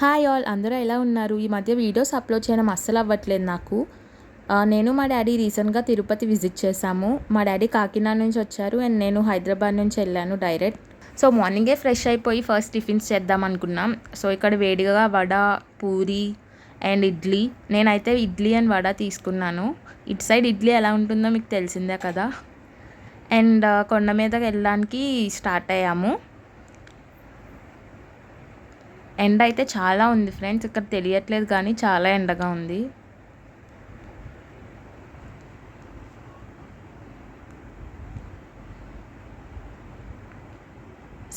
Hi all అందరూ ఎలా ఉన్నారు? ఈ మధ్య వీడియోస్ అప్లోడ్ చేయడం అస్సలు అవ్వట్లేదు నాకు. నేను మా డాడీ రీసెంట్గా తిరుపతి విజిట్ చేశాము. మా డాడీ కాకినాడ నుంచి వచ్చారు అండ్ నేను హైదరాబాద్ నుంచి వెళ్ళాను డైరెక్ట్. సో మార్నింగే ఫ్రెష్ అయిపోయి ఫస్ట్ టిఫిన్స్ చేద్దాం అనుకున్నాం. సో ఇక్కడ వేడిగా వడ పూరి అండ్ ఇడ్లీ. నేనైతే ఇడ్లీ అండ్ వడ తీసుకున్నాను. ఇటు సైడ్ ఇడ్లీ ఎలా ఉంటుందో మీకు తెలిసిందే కదా. అండ్ కొండ మీదకి వెళ్ళడానికి స్టార్ట్ అయ్యాము. ఎండ అయితే చాలా ఉంది ఫ్రెండ్స్ ఇక్కడ తెలియట్లేదు కానీ చాలా ఎండగా ఉంది.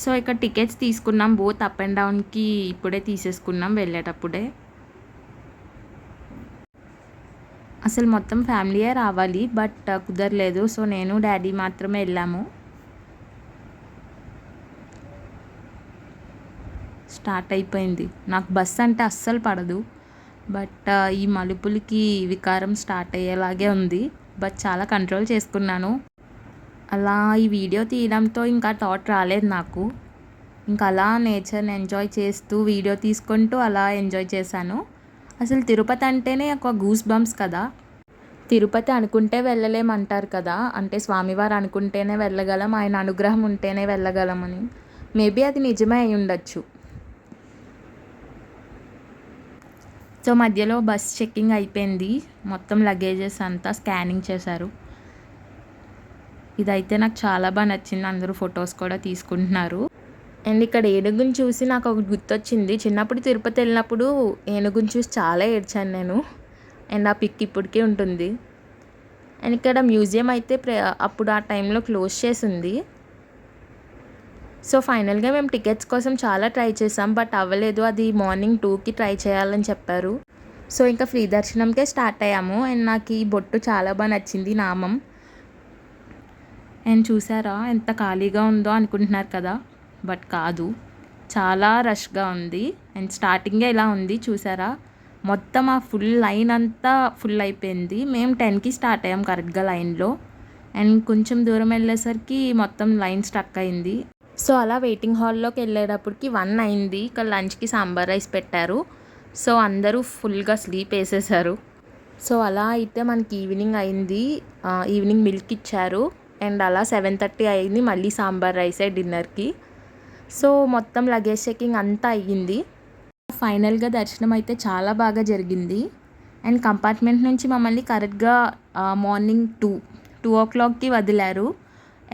సో ఇక్కడ టికెట్స్ తీసుకున్నాం బోత్ అప్ అండ్ డౌన్కి ఇప్పుడే తీసేసుకున్నాం వెళ్ళేటప్పుడే. అసలు మొత్తం ఫ్యామిలీయే రావాలి బట్ కుదరలేదు. సో నేను డాడీ మాత్రమే వెళ్ళాము. స్టార్ట్ అయిపోయింది. నాకు బస్ అంటే అస్సలు పడదు. బట్ ఈ మలుపులకి వికారం స్టార్ట్ అయ్యేలాగే ఉంది. బట్ చాలా కంట్రోల్ చేసుకున్నాను. అలా ఈ వీడియో తీయడంతో ఇంకా థాట్ రాలేదు నాకు. ఇంకా అలా నేచర్ని ఎంజాయ్ చేస్తూ వీడియో తీసుకుంటూ అలా ఎంజాయ్ చేశాను. అసలు తిరుపతి అంటేనే ఒక గూస్ బంప్స్ కదా. తిరుపతి అనుకుంటే వెళ్ళలేమంటారు కదా. అంటే స్వామివారు అనుకుంటేనే వెళ్ళగలం ఆయన అనుగ్రహం ఉంటేనే వెళ్ళగలమని మేబీ అది నిజమే అయి ఉండొచ్చు సో మధ్యలో బస్ చెక్కింగ్ అయిపోయింది. మొత్తం లగేజెస్ అంతా స్కానింగ్ చేశారు. ఇదైతే నాకు చాలా బాగా నచ్చింది. అందరూ ఫొటోస్ కూడా తీసుకుంటున్నారు. అండ్ ఇక్కడ ఏనుగుని చూసి నాకు ఒకటి గుర్తొచ్చింది. చిన్నప్పుడు తిరుపతి వెళ్ళినప్పుడు ఏనుగుని చూసి చాలా ఏడ్చాను నేను. అండ్ ఆ పిక్ ఇప్పటికీ ఉంటుంది. అండ్ ఇక్కడ మ్యూజియం అయితే ప్ర అప్పుడు ఆ టైంలో క్లోజ్ చేసి ఉంది సో ఫైనల్గా మేము టికెట్స్ కోసం చాలా ట్రై చేసాం బట్ అవ్వలేదు. అది మార్నింగ్ టూకి ట్రై చేయాలని చెప్పారు. సో ఇంకా ఫ్రీ దర్శనంకే స్టార్ట్ అయ్యాము. అండ్ నాకు ఈ బొట్టు చాలా బాగా నచ్చింది నామం. అండ్ చూసారా ఎంత ఖాళీగా ఉందో అనుకుంటున్నారు కదా. బట్ కాదు చాలా రష్గా ఉంది. అండ్ స్టార్టింగే ఇలా ఉంది చూసారా. మొత్తం ఆ ఫుల్ లైన్ అంతా ఫుల్ అయిపోయింది. మేము టెన్కి స్టార్ట్ అయ్యాం కరెక్ట్గా లైన్లో. అండ్ కొంచెం దూరం వెళ్ళేసరికి మొత్తం లైన్ స్టక్ అయింది. సో అలా వెయిటింగ్ హాల్లోకి వెళ్ళేటప్పటికి వన్ అయింది. ఇక్కడ లంచ్కి సాంబార్ రైస్ పెట్టారు. సో అందరూ ఫుల్గా స్లీప్ వేసేసారు. సో అలా అయితే మనకి ఈవినింగ్ అయింది. ఈవినింగ్ మిల్క్ ఇచ్చారు. అండ్ అలా సెవెన్ థర్టీ అయింది మళ్ళీ సాంబార్ రైసే డిన్నర్కి. సో మొత్తం లగేజ్ చెకింగ్ అంతా అయ్యింది. ఫైనల్గా దర్శనం అయితే చాలా బాగా జరిగింది. అండ్ కంపార్ట్మెంట్ నుంచి మమ్మల్ని కరెక్ట్గా మార్నింగ్ టూ టూ ఓ క్లాక్కి వదిలారు.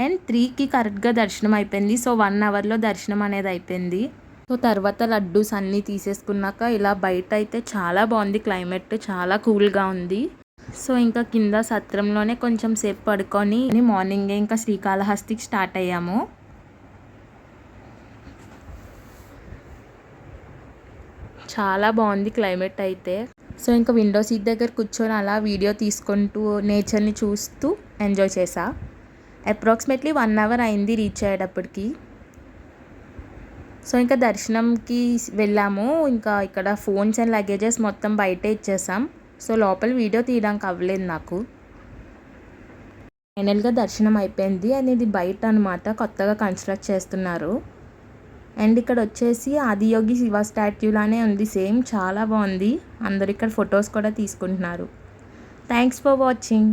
అండ్ త్రీకి కరెక్ట్గా దర్శనం అయిపోయింది. సో వన్ అవర్లో దర్శనం అనేది అయిపోయింది. సో తర్వాత లడ్డూస్ అన్నీ తీసేసుకున్నాక ఇలా బయట అయితే చాలా బాగుంది. క్లైమేట్ చాలా కూల్గా ఉంది. సో ఇంకా కింద సత్రంలోనే కొంచెం సేపు పడుకొని మార్నింగే ఇంకా శ్రీకాళహస్తికి స్టార్ట్ అయ్యాము. చాలా బాగుంది క్లైమేట్ అయితే. సో ఇంకా విండో సీట్ దగ్గర కూర్చొని అలా వీడియో తీసుకుంటూ నేచర్ని చూస్తూ ఎంజాయ్ చేసా. అప్రాక్సిమేట్లీ వన్ అవర్ అయింది రీచ్ అయ్యేటప్పటికి. సో ఇంకా దర్శనంకి వెళ్ళాము. ఇంకా ఇక్కడ ఫోన్స్ అండ్ లగేజెస్ మొత్తం బయటే ఇచ్చేసాం. సో లోపల వీడియో తీయడానికి అవ్వలేదు నాకు. ఫైనల్గా దర్శనం అయిపోయింది. అండ్ ఇది బయట అనమాట కొత్తగా కన్స్ట్రక్ట్ చేస్తున్నారు. అండ్ ఇక్కడ వచ్చేసి ఆదియోగి శివ స్టాట్యూ లానే ఉంది. సేమ్ చాలా బాగుంది. అందరు ఇక్కడ ఫొటోస్ కూడా తీసుకుంటున్నారు. Thanks for watching.